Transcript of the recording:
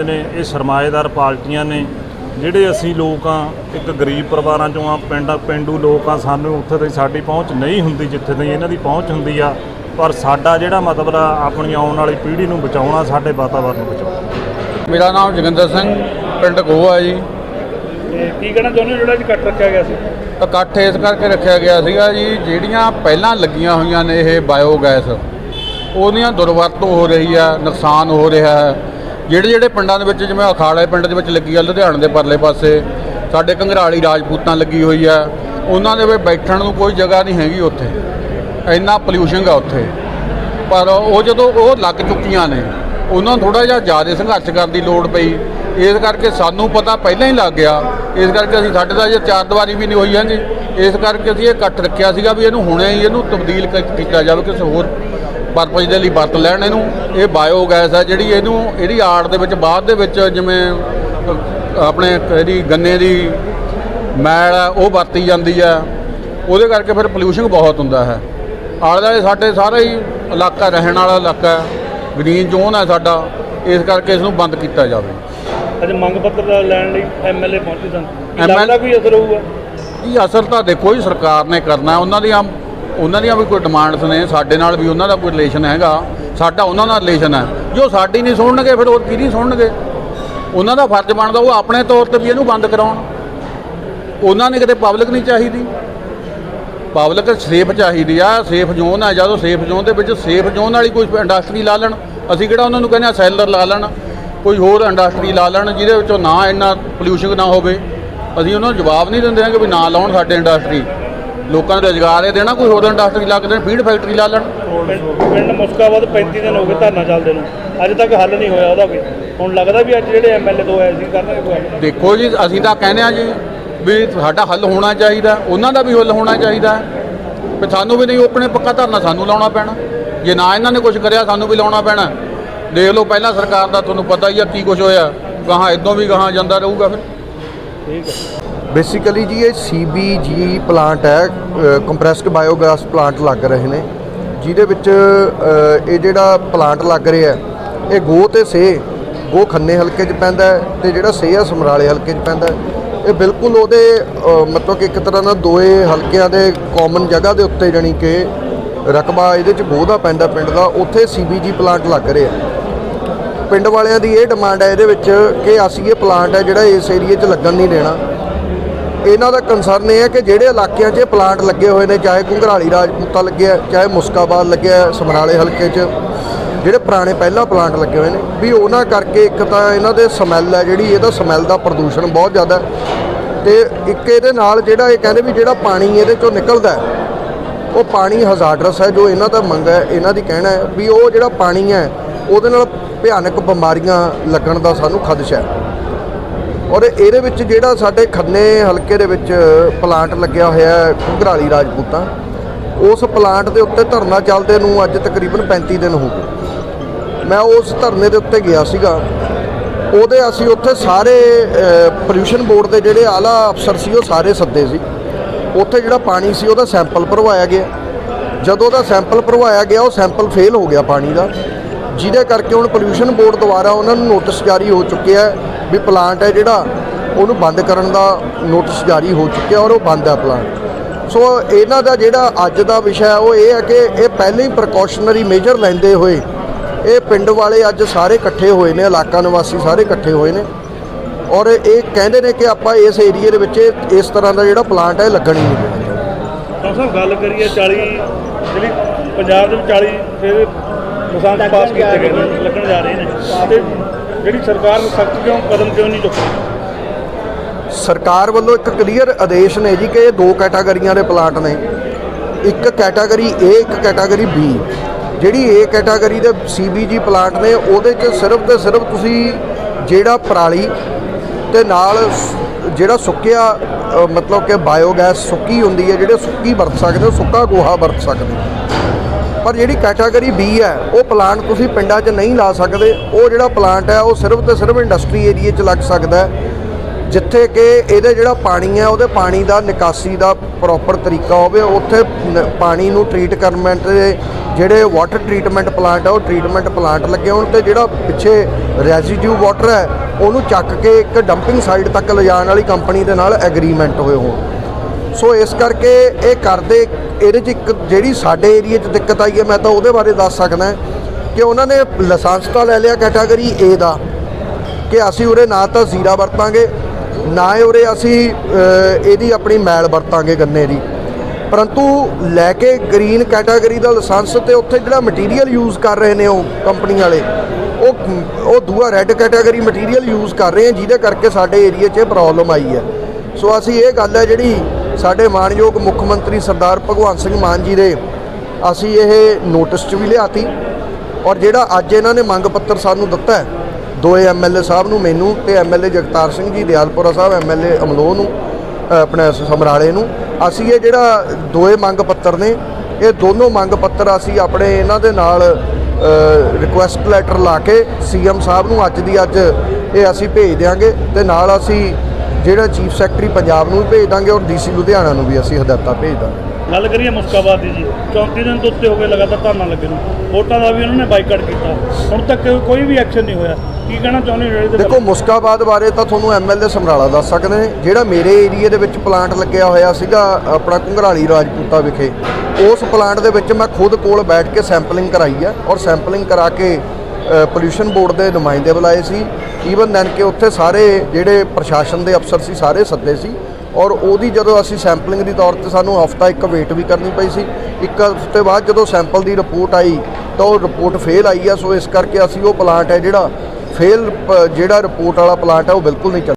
ਨੇ ਇਹ ਸਰਮਾਏਦਾਰ ਪਾਰਟੀਆਂ ਨੇ ਜਿਹੜੇ ਅਸੀਂ ਲੋਕ ਆ ਇੱਕ ਗਰੀਬ ਪਰਿਵਾਰਾਂ ਚੋਂ ਆ ਪਿੰਡ ਪਿੰਡੂ ਲੋਕ ਆ ਸਾਨੂੰ ਉੱਥੇ ਤੱਕ ਸਾਡੀ ਪਹੁੰਚ ਨਹੀਂ ਹੁੰਦੀ ਜਿੱਥੇ ਤੱਕ ਇਹਨਾਂ ਦੀ ਪਹੁੰਚ ਹੁੰਦੀ ਆ ਪਰ ਸਾਡਾ ਜਿਹੜਾ ਮਤਲਬ ਆ ਆਪਣੀ ਆਉਣ ਵਾਲੀ ਪੀੜ੍ਹੀ ਨੂੰ ਬਚਾਉਣਾ ਸਾਡੇ ਵਾਤਾਵਰਨ ਨੂੰ ਬਚਾਉਣਾ। ਮੇਰਾ ਨਾਮ ਜੋਗਿੰਦਰ ਸਿੰਘ ਪਿੰਡ ਗੋਆ ਜੀ। ਤੇ ਕੀ ਕਹਿਣਾ ਚਾਹੁੰਦੇ ਜਿਹੜਾ ਅੱਜ ਕੱਟ ਰੱਖਿਆ ਗਿਆ ਸੀ? ਇਕੱਠ ਇਸ ਕਰਕੇ ਰੱਖਿਆ ਗਿਆ ਸੀਗਾ ਜੀ ਜਿਹੜੀਆਂ ਪਹਿਲਾਂ ਲੱਗੀਆਂ ਹੋਈਆਂ ਨੇ ਇਹ ਬਾਇਓਗੈਸ ਉਹਦੀਆਂ ਦੁਰਵਰਤੋਂ ਹੋ ਰਹੀ ਆ ਨੁਕਸਾਨ ਹੋ ਰਿਹਾ ਹੈ। ਜਿਹੜੇ ਜਿਹੜੇ ਪਿੰਡਾਂ ਦੇ ਵਿੱਚ ਜਿਵੇਂ ਅਖਾੜੇ ਪਿੰਡ ਦੇ ਵਿੱਚ ਲੱਗੀ ਆ, ਲੁਧਿਆਣੇ ਦੇ ਪਰਲੇ ਪਾਸੇ, ਸਾਡੇ ਘੰਗਰਾਲੀ ਰਾਜਪੂਤਾਂ ਲੱਗੀ ਹੋਈ ਆ। ਉਹਨਾਂ ਦੇ ਵਿੱਚ ਬੈਠਣ ਨੂੰ ਕੋਈ ਜਗ੍ਹਾ ਨਹੀਂ ਹੈਗੀ ਉੱਥੇ। ਇੰਨਾ ਪੋਲਿਊਸ਼ਨ ਆ ਉੱਥੇ। ਪਰ ਉਹ ਜਦੋਂ ਉਹ ਲੱਗ ਚੁੱਕੀਆਂ ਨੇ, ਉਹਨਾਂ ਨੂੰ ਥੋੜਾ ਜਿਹਾ ਜ਼ਿਆਦਾ ਸੰਘਰਸ਼ ਕਰਨ ਦੀ ਲੋੜ ਪਈ। ਇਸ ਕਰਕੇ ਸਾਨੂੰ ਪਤਾ ਪਹਿਲਾਂ ਹੀ ਲੱਗ ਗਿਆ। ਇਸ ਕਰਕੇ ਅਸੀਂ ਸਾਡੇ ਦਾ ਜੇ ਚਾਰ ਦੀਵਾਰੀ ਵੀ ਨਹੀਂ ਹੋਈ ਹੈਗੀ। ਇਸ ਕਰਕੇ ਅਸੀਂ ਇਹ ਇਕੱਠ ਰੱਖਿਆ ਸੀਗਾ ਵੀ ਇਹਨੂੰ ਹੁਣੇ ਹੀ ਇਹਨੂੰ ਤਬਦੀਲ ਕ- ਕੀਤਾ ਜਾਵੇ, ਕਿਸੇ ਹੋਰ ਪਰਪਸ ਦੇ ਲਈ ਵਰਤ ਲੈਣ ਇਹਨੂੰ। ਇਹ ਬਾਇਓਗੈਸ ਹੈ ਜਿਹੜੀ ਇਹਨੂੰ ਇਹਦੀ ਆੜ ਦੇ ਵਿੱਚ ਬਾਅਦ ਦੇ ਵਿੱਚ ਜਿਵੇਂ ਆਪਣੇ ਇਹਦੀ ਗੰਨੇ ਦੀ ਮੈਲ ਹੈ ਉਹ ਵਰਤੀ ਜਾਂਦੀ ਹੈ ਉਹਦੇ ਕਰਕੇ ਫਿਰ ਪੋਲਿਊਸ਼ਨ ਬਹੁਤ ਹੁੰਦਾ ਹੈ। ਆਲੇ ਦੁਆਲੇ ਸਾਡੇ ਸਾਰਾ ਹੀ ਇਲਾਕਾ ਰਹਿਣ ਵਾਲਾ ਇਲਾਕਾ ਹੈ ਗ੍ਰੀਨ ਜ਼ੋਨ ਹੈ ਸਾਡਾ। ਇਸ ਕਰਕੇ ਇਸ ਨੂੰ ਬੰਦ ਕੀਤਾ ਜਾਵੇ। ਅੱਜ ਮੰਗ ਪੱਤਰ ਲੈਣ ਲਈ ਐਮਐਲਏ ਪਹੁੰਚੇ ਸਨ। ਲੱਗਦਾ ਕੋਈ ਅਸਰ ਹੋਊਗਾ? ਇਹ ਅਸਰ ਤਾਂ ਦੇਖੋ ਹੀ ਸਰਕਾਰ ਨੇ ਕਰਨਾ। ਉਹਨਾਂ ਦੀਆਂ ਉਹਨਾਂ ਦੀਆਂ ਵੀ ਕੋਈ ਡਿਮਾਂਡਸ ਨੇ, ਸਾਡੇ ਨਾਲ ਵੀ ਉਹਨਾਂ ਦਾ ਕੋਈ ਰਿਲੇਸ਼ਨ ਹੈਗਾ, ਸਾਡਾ ਉਹਨਾਂ ਨਾਲ ਰਿਲੇਸ਼ਨ ਹੈ। ਜੋ ਸਾਡੀ ਨਹੀਂ ਸੁਣਨਗੇ, ਫਿਰ ਉਹ ਕਿਹਦੀ ਸੁਣਨਗੇ? ਉਹਨਾਂ ਦਾ ਫਰਜ਼ ਬਣਦਾ ਉਹ ਆਪਣੇ ਤੌਰ ਤੇ ਵੀ ਇਹਨੂੰ ਬੰਦ ਕਰਾਉਣ। ਉਹਨਾਂ ਨੇ ਕਿਤੇ ਪਬਲਿਕ ਨਹੀਂ ਚਾਹੀਦੀ। ਪਬਲਿਕ ਸੇਫ ਚਾਹੀਦੀ ਆ ਸੇਫ ਜ਼ੋਨ ਆ ਜਦੋਂ ਸੇਫ ਜ਼ੋਨ ਦੇ ਵਿੱਚ ਸੇਫ ਜ਼ੋਨ ਵਾਲੀ ਕੋਈ ਇੰਡਸਟਰੀ ਲਾ ਲੈਣ, ਅਸੀਂ ਕਿਹੜਾ ਉਹਨਾਂ ਨੂੰ ਕਹਿੰਦੇ ਆ ਸੈਲਰ ਲਾ ਲੈਣ, ਕੋਈ ਹੋਰ ਇੰਡਸਟਰੀ ਲਾ ਲੈਣ ਜਿਹਦੇ ਵਿੱਚੋਂ ਨਾ ਇੰਨਾ ਪੋਲਿਊਸ਼ਨ ਨਾ ਹੋਵੇ। ਅਸੀਂ ਉਹਨਾਂ ਨੂੰ ਜਵਾਬ ਨਹੀਂ ਦਿੰਦੇ ਹਾਂ ਕਿ ਵੀ ਨਾ ਲਾਉਣ ਸਾਡੇ ਇੰਡਸਟਰੀ ਲੋਕਾਂ ਨੂੰ ਰੁਜ਼ਗਾਰ ਇਹ ਦੇਣਾ ਕੋਈ ਹੋਰ ਇੰਡਸਟਰੀ ਲਾ ਕੇ ਦੇਣ ਫੀਡ ਫੈਕਟਰੀ ਲਾ ਲੈਣ। ਪਿੰਡ ਮੁਸਕਾਬਾਦ 35 ਦਿਨ ਹੋ ਗਏ ਧਰਨਾ ਚੱਲਦੇ ਨੂੰ। ਅੱਜ ਤੱਕ ਹੱਲ ਨਹੀਂ ਹੋਇਆ ਉਹਦਾ ਵੀ ਹੁਣ ਲੱਗਦਾ ਵੀ ਅੱਜ ਜਿਹੜੇ ਐਮਐਲਏ ਦੋ ਆਏ ਸੀ ਕਰਨਗੇ ਕੋਈ ਦੇਖੋ ਜੀ ਅਸੀਂ ਤਾਂ ਕਹਿੰਦੇ ਆ ਜੀ ਵੀ ਸਾਡਾ ਹੱਲ ਹੋਣਾ ਚਾਹੀਦਾ ਉਹਨਾਂ ਦਾ ਵੀ ਹੱਲ ਹੋਣਾ ਚਾਹੀਦਾ। ਵੀ ਸਾਨੂੰ ਵੀ ਨਹੀਂ ਆਪਣੇ ਪੱਕਾ ਧਰਨਾ ਸਾਨੂੰ ਲਾਉਣਾ ਪੈਣਾ। ਜੇ ਨਾ ਇਹਨਾਂ ਨੇ ਕੁਝ ਕਰਿਆ ਸਾਨੂੰ ਵੀ ਲਾਉਣਾ ਪੈਣਾ। ਦੇਖ ਲਓ ਪਹਿਲਾਂ ਸਰਕਾਰ ਦਾ ਤੁਹਾਨੂੰ ਪਤਾ ਹੀ ਆ ਕੀ ਕੁਝ ਹੋਇਆ। ਗਾਹਾਂ ਇਦੋਂ ਵੀ ਗਾਹਾਂ ਜਾਂਦਾ ਰਹੂਗਾ ਫਿਰ। ਠੀਕ ਹੈ। ਬੇਸਿਕਲੀ ਜੀ, ਇਹ ਸੀਬੀਜੀ ਪਲਾਂਟ ਹੈ ਕੰਪਰੈਸਡ ਬਾਇਓਗੈਸ ਪਲਾਂਟ ਲੱਗ ਰਹੇ ਨੇ, ਜਿਹਦੇ ਵਿੱਚ ਇਹ ਜਿਹੜਾ ਪਲਾਂਟ ਲੱਗ ਰਿਹਾ, ਇਹ ਗੋ ਤੇ ਸੇ ਗੋ ਖੰਨੇ ਹਲਕੇ 'ਚ ਪੈਂਦਾ ਹੈ ਤੇ ਜਿਹੜਾ ਸੇ ਆ ਸਮਰਾਲੇ ਹਲਕੇ 'ਚ ਪੈਂਦਾ ਇਹ ਬਿਲਕੁਲ ਉਹਦੇ ਮਤਲਬ ਕਿ ਇੱਕ ਤਰ੍ਹਾਂ ਦਾ ਦੋਏ ਹਲਕਿਆਂ ਦੇ ਕਾਮਨ ਜਗ੍ਹਾ ਦੇ ਉੱਤੇ ਜਾਣੀ ਕਿ ਰਕਬਾ ਇਹਦੇ 'ਚ ਗੋ ਦਾ ਪੈਂਦਾ ਪਿੰਡ ਦਾ, ਉੱਥੇ ਸੀਬੀਜੀ ਪਲਾਂਟ ਲੱਗ ਰਿਹਾ। ਪਿੰਡ ਵਾਲਿਆਂ ਦੀ ਇਹ ਡਿਮਾਂਡ ਹੈ ਇਹਦੇ ਵਿੱਚ ਕਿ ਅਸੀਂ ਇਹ ਪਲਾਂਟ ਹੈ ਜਿਹੜਾ ਇਸ ਏਰੀਏ 'ਚ ਲੱਗਣ ਨਹੀਂ ਦੇਣਾ। ਇਹਨਾਂ ਦਾ ਕੰਸਰਨ ਇਹ ਹੈ ਕਿ ਜਿਹੜੇ ਇਲਾਕਿਆਂ 'ਚ ਪਲਾਂਟ ਲੱਗੇ ਹੋਏ ਨੇ, ਚਾਹੇ ਘੁੰਗਰਾਲੀ ਰਾਜਪੂਤਾ ਲੱਗਿਆ ਚਾਹੇ ਮੁਸਕਾਬਾਦ ਲੱਗਿਆ ਸਮਰਾਲੇ ਹਲਕੇ 'ਚ, ਜਿਹੜੇ ਪੁਰਾਣੇ ਪਹਿਲਾਂ ਪਲਾਂਟ ਲੱਗੇ ਹੋਏ ਨੇ, ਵੀ ਉਹਨਾਂ ਕਰਕੇ ਇੱਕ ਤਾਂ ਇਹਨਾਂ ਦੇ ਸਮੈਲ ਹੈ, ਜਿਹੜੀ ਇਹਦਾ ਸਮੈਲ ਦਾ ਪ੍ਰਦੂਸ਼ਣ ਬਹੁਤ ਜ਼ਿਆਦਾ ਹੈ ਤੇ ਇੱਕ ਇਹਦੇ ਨਾਲ ਜਿਹੜਾ ਇਹ ਕਹਿੰਦੇ ਵੀ ਜਿਹੜਾ ਪਾਣੀ ਇਹਦੇ 'ਚੋਂ ਨਿਕਲਦਾ ਉਹ ਪਾਣੀ ਹਜ਼ਾਰਡਸ ਹੈ, ਜੋ ਇਹਨਾਂ ਦਾ ਮੰਗ ਹੈ, ਇਹਨਾਂ ਦੀ ਕਹਿਣਾ ਹੈ ਵੀ ਉਹ ਜਿਹੜਾ ਪਾਣੀ ਹੈ, ਉਹਦੇ ਨਾਲ ਭਿਆਨਕ ਬਿਮਾਰੀਆਂ ਲੱਗਣ ਦਾ ਸਾਨੂੰ ਖਦਸ਼ਾ ਹੈ। ਔਰ ਇਹਦੇ ਵਿੱਚ ਜਿਹੜਾ ਸਾਡੇ ਖੰਨੇ ਹਲਕੇ ਦੇ ਵਿੱਚ ਪਲਾਂਟ ਲੱਗਿਆ ਹੋਇਆ ਹੈ ਘੁੰਗਰਾਲੀ ਰਾਜਪੂਤਾਂ, ਉਸ ਪਲਾਂਟ ਦੇ ਉੱਤੇ ਧਰਨਾ ਚੱਲਦੇ ਨੂੰ ਅੱਜ ਤਕਰੀਬਨ 35 ਦਿਨ ਹੋ ਗਏ। ਮੈਂ ਉਸ ਧਰਨੇ ਦੇ ਉੱਤੇ ਗਿਆ ਸੀਗਾ। ਉਹਦੇ ਅਸੀਂ ਉੱਥੇ ਸਾਰੇ ਪੋਲਿਊਸ਼ਨ ਬੋਰਡ ਦੇ ਜਿਹੜੇ ਆਲਾ ਅਫਸਰ ਸੀ, ਉਹ ਸਾਰੇ ਸੱਦੇ ਸੀ। ਉੱਥੇ ਜਿਹੜਾ ਪਾਣੀ ਸੀ, ਉਹਦਾ ਸੈਂਪਲ ਭਰਵਾਇਆ ਗਿਆ। ਜਦੋਂ ਉਹਦਾ ਸੈਂਪਲ ਭਰਵਾਇਆ ਗਿਆ, ਉਹ ਸੈਂਪਲ ਫੇਲ ਹੋ ਗਿਆ ਪਾਣੀ ਦਾ। ਜਿਹਦੇ ਕਰਕੇ ਹੁਣ ਪੋਲਿਊਸ਼ਨ ਬੋਰਡ ਦੁਆਰਾ ਉਹਨਾਂ ਨੂੰ ਨੋਟਿਸ ਜਾਰੀ ਹੋ ਚੁੱਕਿਆ ਹੈ ਵੀ ਪਲਾਂਟ ਹੈ ਜਿਹੜਾ, ਉਹਨੂੰ ਬੰਦ ਕਰਨ ਦਾ ਨੋਟਿਸ ਜਾਰੀ ਹੋ ਚੁੱਕਿਆ ਔਰ ਉਹ ਬੰਦ ਹੈ ਪਲਾਂਟ ਸੋ ਇਹਨਾਂ ਦਾ ਜਿਹੜਾ ਅੱਜ ਦਾ ਵਿਸ਼ਾ ਉਹ ਇਹ ਹੈ ਕਿ ਇਹ ਪਹਿਲੇ ਹੀ ਪ੍ਰੀਕਾਸ਼ਨਰੀ ਮੇਜਰ ਲੈਂਦੇ ਹੋਏ, ਇਹ ਪਿੰਡ ਵਾਲੇ ਅੱਜ ਸਾਰੇ ਇਕੱਠੇ ਹੋਏ ਨੇ, ਇਲਾਕਾ ਨਿਵਾਸੀ ਸਾਰੇ ਇਕੱਠੇ ਹੋਏ ਨੇ। ਔਰ ਇਹ ਕਹਿੰਦੇ ਨੇ ਕਿ ਆਪਾਂ ਇਸ ਏਰੀਏ ਦੇ ਵਿੱਚ ਇਸ ਤਰ੍ਹਾਂ ਦਾ ਜਿਹੜਾ ਪਲਾਂਟ ਹੈ, ਇਹ ਲੱਗਣ ਹੀ ਨਹੀਂ ਦੇਣਾ ਤਾਂ ਸਾਹਿਬ, ਗੱਲ ਕਰੀਏ 40 ਜਿਹੜੀ ਪੰਜਾਬ ਦੇ 40 ਫਿਰ ਮਸਾਂ ਪਾਸ ਕੀਤੇ ਗਏ ਲੱਗਣ ਜਾ ਰਹੇ ਨੇ। ਤੇ ਜਿਹੜੀ ਸਰਕਾਰ ਨੂੰ ਸਖਤ ਕਿਉਂ, ਕਦਮ ਕਿਉਂ ਨਹੀਂ ਚੁੱਕਦੀ? ਸਰਕਾਰ ਵੱਲੋਂ ਇੱਕ ਕਲੀਅਰ ਆਦੇਸ਼ ਨੇ ਜੀ ਕਿ ਇਹ ਦੋ ਕੈਟਾਗਰੀਆਂ ਦੇ ਪਲਾਂਟ ਨੇ। ਇੱਕ ਕੈਟਾਗਰੀ A, ਇੱਕ ਕੈਟਾਗਰੀ B ਜਿਹੜੀ A ਕੈਟਾਗਰੀ ਦੇ CBG ਪਲਾਂਟ ਨੇ, ਉਹਦੇ 'ਚ ਸਿਰਫ ਤੇ ਸਿਰਫ ਤੁਸੀਂ ਜਿਹੜਾ ਪਰਾਲੀ ਤੇ ਨਾਲ ਜਿਹੜਾ ਸੁੱਕਿਆ ਮਤਲਬ ਕਿ ਬਾਇਓਗੈਸ ਸੁੱਕੀ ਹੁੰਦੀ ਹੈ, ਜਿਹੜੇ ਸੁੱਕੀ ਵਰਤ ਸਕਦੇ ਹੋ, ਸੁੱਕਾ ਗੋਹਾ ਵਰਤ ਸਕਦੇ ਹੋ। ਪਰ ਜਿਹੜੀ ਕੈਟਾਗਰੀ B ਹੈ, ਉਹ ਪਲਾਂਟ ਤੁਸੀਂ ਪਿੰਡਾਂ 'ਚ ਨਹੀਂ ਲਾ ਸਕਦੇ। ਉਹ ਜਿਹੜਾ ਪਲਾਂਟ ਹੈ, ਉਹ ਸਿਰਫ ਤੇ ਸਿਰਫ ਇੰਡਸਟਰੀ ਏਰੀਏ 'ਚ ਲੱਗ ਸਕਦਾ ਜਿੱਥੇ ਕਿ ਇਹਦੇ ਜਿਹੜਾ ਪਾਣੀ ਹੈ, ਉਹਦੇ ਪਾਣੀ ਦਾ ਨਿਕਾਸੀ ਦਾ ਪ੍ਰੋਪਰ ਤਰੀਕਾ ਹੋਵੇ। ਉੱਥੇ ਪਾਣੀ ਨੂੰ ਟ੍ਰੀਟ ਕਰਨ ਦੇ ਜਿਹੜੇ ਵਾਟਰ ਟ੍ਰੀਟਮੈਂਟ ਪਲਾਂਟ ਆ ਉਹ ਟ੍ਰੀਟਮੈਂਟ ਪਲਾਂਟ ਲੱਗੇ ਹੋਣ ਤੇ ਜਿਹੜਾ ਪਿੱਛੇ ਰੈਜ਼ੀਡਿਊ ਵਾਟਰ ਹੈ, ਉਹਨੂੰ ਚੱਕ ਕੇ ਇੱਕ ਡੰਪਿੰਗ ਸਾਈਟ ਤੱਕ ਲਿਜਾਣ ਵਾਲੀ ਕੰਪਨੀ ਦੇ ਨਾਲ ਐਗਰੀਮੈਂਟ ਹੋਏ ਹੋਣ। ਸੋ ਇਸ ਕਰਕੇ ਇਹ ਕਰਦੇ, ਇਹਦੇ 'ਚ ਇੱਕ ਜਿਹੜੀ ਸਾਡੇ ਏਰੀਆ 'ਚ ਦਿੱਕਤ ਆਈ ਹੈ, ਮੈਂ ਤਾਂ ਉਹਦੇ ਬਾਰੇ ਦੱਸ ਸਕਦਾ ਕਿ ਉਹਨਾਂ ਨੇ ਲਾਇਸੈਂਸ ਤਾਂ ਲੈ ਲਿਆ ਕੈਟਾਗਰੀ A ਦਾ ਕਿ ਅਸੀਂ ਉਰੇ ਨਾ ਤਾਂ ਜ਼ੀਰਾ ਵਰਤਾਂਗੇ, ਨਾ ਹੀ ਉਰੇ ਅਸੀਂ ਇਹਦੀ ਆਪਣੀ ਮੈਲ ਵਰਤਾਂਗੇ ਗੰਨੇ ਦੀ। ਪਰੰਤੂ ਲੈ ਕੇ ਗ੍ਰੀਨ ਕੈਟਾਗਰੀ ਦਾ ਲਾਇਸੈਂਸ ਤੇ ਉੱਥੇ ਜਿਹੜਾ ਮਟੀਰੀਅਲ ਯੂਜ਼ ਕਰ ਰਹੇ ਨੇ ਉਹ ਕੰਪਨੀ ਵਾਲੇ, ਉਹ ਉਹ ਦੂਆ ਰੈੱਡ ਕੈਟਾਗਰੀ ਮਟੀਰੀਅਲ ਯੂਜ਼ ਕਰ ਰਹੇ ਆ, ਜਿਹਦੇ ਕਰਕੇ ਸਾਡੇ ਏਰੀਆ 'ਚ ਪ੍ਰੋਬਲਮ ਆਈ ਹੈ। ਸੋ ਅਸੀਂ ਇਹ ਗੱਲ ਹੈ ਜਿਹੜੀ ਸਾਡੇ ਮਾਨਯੋਗ ਮੁੱਖ ਮੰਤਰੀ ਸਰਦਾਰ ਭਗਵੰਤ ਸਿੰਘ ਮਾਨ ਜੀ ਦੇ ਅਸੀਂ ਇਹ ਨੋਟਿਸ 'ਚ ਵੀ ਲਿਆਤੀ ਔਰ ਜਿਹੜਾ ਅੱਜ ਇਹਨਾਂ ਨੇ ਮੰਗ ਪੱਤਰ ਸਾਨੂੰ ਦਿੱਤਾ ਹੈ ਦੋਏ ਐਮਐਲਏ ਸਾਹਿਬ ਨੂੰ ਮੈਨੂੰ ਤੇ ਐਮਐਲਏ ਜਗਤਾਰ ਸਿੰਘ ਜੀ ਦਿਆਲਪੁਰਾ ਸਾਹਿਬ ਐਮਐਲਏ ਅਮਲੋਹ ਨੂੰ ਅ, ਆਪਣੇ ਸਮਰਾਲੇ ਨੂੰ। ਅਸੀਂ ਇਹ ਜਿਹੜਾ ਦੋਏ ਮੰਗ ਪੱਤਰ ਨੇ ਇਹ ਦੋਨੋਂ ਮੰਗ ਪੱਤਰ ਅਸੀਂ ਆਪਣੇ ਇਹਨਾਂ ਦੇ ਨਾਲ ਰਿਕੁਐਸਟ ਲੈਟਰ ਲਾ ਕੇ ਸੀਐਮ ਸਾਹਿਬ ਨੂੰ ਅੱਜ ਦੀ ਅੱਜ ਇਹ ਅਸੀਂ ਭੇਜ ਦਿਆਂਗੇ ਤੇ ਨਾਲ ਅਸੀਂ ਜਿਹੜਾ ਚੀਫ ਸੈਕਟਰੀ ਪੰਜਾਬ ਨੂੰ ਵੀ ਭੇਜ ਦਾਂਗੇ ਔਰ ਡੀਸੀ ਲੁਧਿਆਣਾ ਨੂੰ ਵੀ ਅਸੀਂ ਹਦਾਇਤਾਂ ਭੇਜ ਦਾਂਗੇ। ਗੱਲ ਕਰੀਏ ਮੁਸਕਾਬਾਦ ਦੀ ਜੀ। 34 ਦਿਨ ਤੋਂ ਉੱਤੇ ਹੋ ਗਏ ਲਗਾਤਾਰ ਧਰਨਾ ਲੱਗੇ ਨੂੰ। ਵੋਟਾਂ ਦਾ ਵੀ ਉਹਨਾਂ ਨੇ ਬਾਈਕਾਟ ਕੀਤਾ। ਹੁਣ ਤੱਕ ਕੋਈ ਵੀ ਐਕਸ਼ਨ ਨਹੀਂ ਹੋਇਆ। ਕੀ ਕਹਿਣਾ ਚਾਹੁੰਦੇ ਹੋ ਦੇਖੋ ਮੁਸਕਾਬਾਦ ਬਾਰੇ ਤਾਂ ਤੁਹਾਨੂੰ ਐਮਐਲਏ ਸਮਰਾਲਾ ਦੱਸ ਸਕਦੇ ਨੇ। ਜਿਹੜਾ ਮੇਰੇ ਏਰੀਆ ਦੇ ਵਿੱਚ ਪਲਾਂਟ ਲੱਗਿਆ ਹੋਇਆ ਸੀਗਾ ਆਪਣਾ ਘੁੰਗਰਾਲੀ ਰਾਜਪੂਤਾ ਵਿਖੇ ਉਸ ਪਲਾਂਟ ਦੇ ਵਿੱਚ ਮੈਂ ਖੁਦ ਕੋਲ ਬੈਠ ਕੇ ਸੈਂਪਲਿੰਗ ਕਰਾਈ ਹੈ ਔਰ ਸੈਂਪਲਿੰਗ ਕਰਾ ਕੇ ਪੋਲੂਸ਼ਨ ਬੋਰਡ ਦੇ ਨੁਮਾਇੰਦੇ ਬੁਲਾਏ ਸੀ। ਈਵਨ ਦੈਨ ਕਿ ਉੱਥੇ ਸਾਰੇ ਜਿਹੜੇ ਪ੍ਰਸ਼ਾਸਨ ਦੇ ਅਫਸਰ ਸੀ, ਸਾਰੇ ਸੱਦੇ ਸੀ। ਔਰ ਉਹਦੀ ਜਦੋਂ ਅਸੀਂ ਸੈਂਪਲਿੰਗ ਦੀ ਤੌਰ ਤੇ ਸਾਨੂੰ ਹਫਤਾ ਇੱਕ ਵੇਟ ਵੀ ਕਰਨੀ ਪਈ ਸੀ। ਇੱਕ ਹਫ਼ਤੇ ਬਾਅਦ ਜਦੋਂ ਸੈਂਪਲ ਦੀ ਰਿਪੋਰਟ ਆਈ, ਤਾਂ ਉਹ ਰਿਪੋਰਟ ਫੇਲ ਆਈ ਆ। ਸੋ ਇਸ ਕਰਕੇ ਅਸੀਂ ਉਹ ਪਲਾਂਟ ਹੈ ਜਿਹੜਾ ਫੇਲ ਜਿਹੜਾ ਰਿਪੋਰਟ ਵਾਲਾ ਪਲਾਂਟ ਹੈ, ਉਹ ਬਿਲਕੁਲ ਨਹੀਂ ਚੱਲ